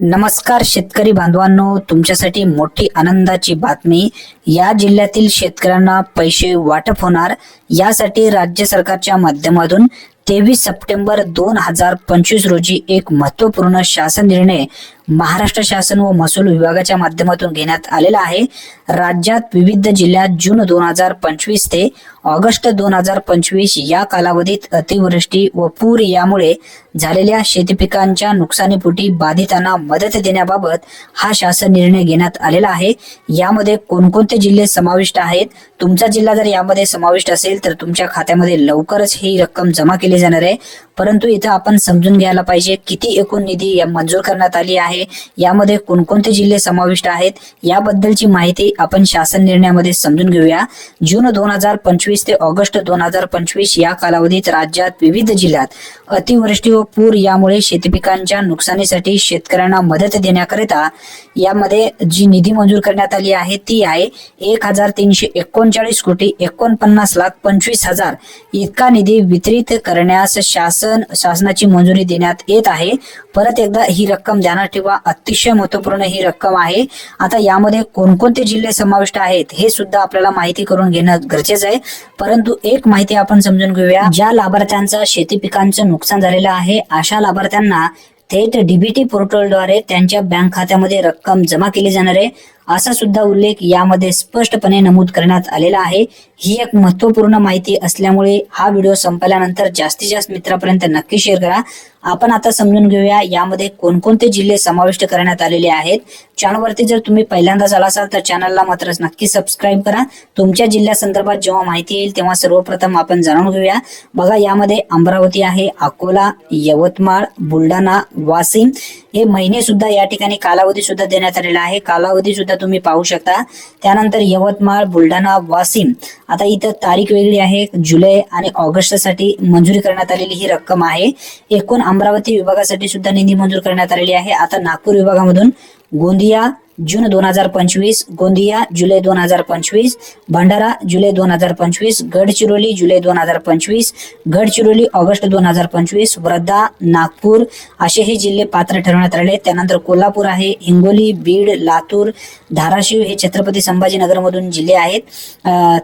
नमस्कार शेतकरी बांधवांनो तुमच्यासाठी मोठी आनंदाची बातमी. या जिल्ह्यातील शेतकऱ्यांना पैसे वाटप होणार यासाठी राज्य सरकारच्या माध्यमातून तेवीस सप्टेंबर दोन हजार पंचवीस रोजी एक महत्त्वपूर्ण शासन निर्णय महाराष्ट्र शासन व महसूल विभागाच्या माध्यमातून घेण्यात आलेला आहे. राज्यात विविध जिल्ह्यात जून दोन हजार पंचवीस ते ऑगस्ट दोन हजार पंचवीस या कालावधीत अतिवृष्टी व पूर यामुळे झालेल्या शेतीपिकांच्या नुकसानीपोटी बाधितांना मदत देण्याबाबत हा शासन निर्णय घेण्यात आलेला आहे. यामध्ये कोणकोणते जिल्हे समाविष्ट आहेत? तुमचा जिल्हा जर यामध्ये समाविष्ट असेल तर तुमच्या खात्यामध्ये लवकरच ही रक्कम जमा केली जाणार आहे. परंतु इथं आपण समजून घ्यायला पाहिजे किती एकूण निधी मंजूर करण्यात आली आहे. यामध्ये कोणकोणते जिल्हे समाविष्ट आहेत? याबद्दलची माहिती आपण शासन निर्णयामध्ये समजून घेऊया. जून दोन हजार पंचवीस ते ऑगस्ट दोन हजार पंचवीस या कालावधीत राज्यात विविध जिल्ह्यात अतिवृष्टी व पूर यामुळे शेतीपिकांच्या नुकसानीसाठी शेतकऱ्यांना मदत देण्याकरिता यामध्ये जी निधी मंजूर करण्यात आली आहे ती आहे एक हजार तीनशे एकोणचाळीस कोटी एकोणपन्नास लाख पंचवीस हजार. इतका निधी वितरित करण्यास शासन शासनाची मंजुरी देण्यात येत आहे. परत एकदा ही रक्कम ध्यानात ठेवा. अतिशय महत्त्वपूर्ण ही रक्कम आहे. आता यामध्ये कोणकोणते जिल्हे समाविष्ट आहेत हे सुद्धा आपल्याला माहिती करून घेणं गरजेचं आहे. परंतु एक माहिती आपण समजून घेऊया. ज्या लाभार्थ्यांचं शेती पिकांचं नुकसान झालेलं आहे अशा लाभार्थ्यांना थेट डीबीटी पोर्टलद्वारे त्यांच्या बँक खात्यामध्ये रक्कम जमा केली जाणार आहे. असा सुद्धा उल्लेख यामध्ये स्पष्टपणे नमूद करण्यात आलेला आहे. ही एक महत्त्वपूर्ण माहिती असल्यामुळे हा व्हिडिओ संपल्यानंतर जास्तीत जास्त मित्रापर्यंत नक्की शेअर करा. आपण आता समजून घेऊया यामध्ये कोणकोणते जिल्हे समाविष्ट करण्यात आलेले आहेत. चॅनलवरती जर तुम्ही पहिल्यांदाच आला असाल तर चॅनलला मात्र नक्की सबस्क्राईब करा. तुमच्या जिल्ह्यासंदर्भात जेव्हा माहिती येईल तेव्हा सर्वप्रथम आपण जाणून घेऊया. बघा यामध्ये अमरावती आहे अकोला यवतमाळ बुलढाणा वाशिम. हे महिने सुद्धा या ठिकाणी कालावधी सुद्धा देण्यात आलेला आहे. कालावधी सुद्धा तुम्ही पाहू शकता. त्यानंतर यवतमाळ बुलढाणा वाशिम. आता इथं तारीख वेगळी आहे. जुलै आणि ऑगस्टसाठी मंजुरी करण्यात आलेली ही रक्कम आहे. एकूण अमरावती विभागासाठी सुद्धा निधी मंजूर करण्यात आलेली आहे. आता नागपूर विभागामधून गोंदिया जून दोन हजार पंचवीस गोंदिया जुलै दोन हजार पंचवीस भंडारा जुलै दोन हजार पंचवीस गडचिरोली जुलै दोन हजार पंचवीस गडचिरोली ऑगस्ट दोन हजार पंचवीस वर्धा नागपूर असे हे जिल्हे पात्र ठरवण्यात आले त्यानंतर कोल्हापूर आहे हिंगोली बीड लातूर धाराशिव हे छत्रपती संभाजीनगरमधून जिल्हे आहेत.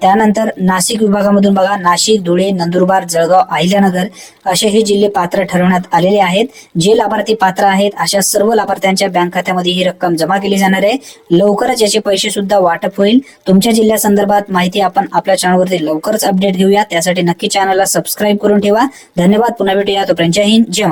त्यानंतर नाशिक विभागामधून बघा नाशिक धुळे नंदुरबार जळगाव अहिल्यानगर असे हे जिल्हे पात्र ठरवण्यात आलेले आहेत. जे लाभार्थी पात्र आहेत अशा सर्व लाभार्थ्यांच्या बँक खात्यामध्ये ही रक्कम जमा केली जाणार आहे. लवकरच याचे पैसे सुद्धा वाटप होईल. तुमच्या जिल्ह्यासंदर्भात माहिती आपण आपल्या चॅनलवरती लवकरच अपडेट घेऊया. त्यासाठी नक्की चॅनलला सबस्क्राईब करून ठेवा. धन्यवाद. पुन्हा भेटूया. तोपर्यंत जय हिंद जय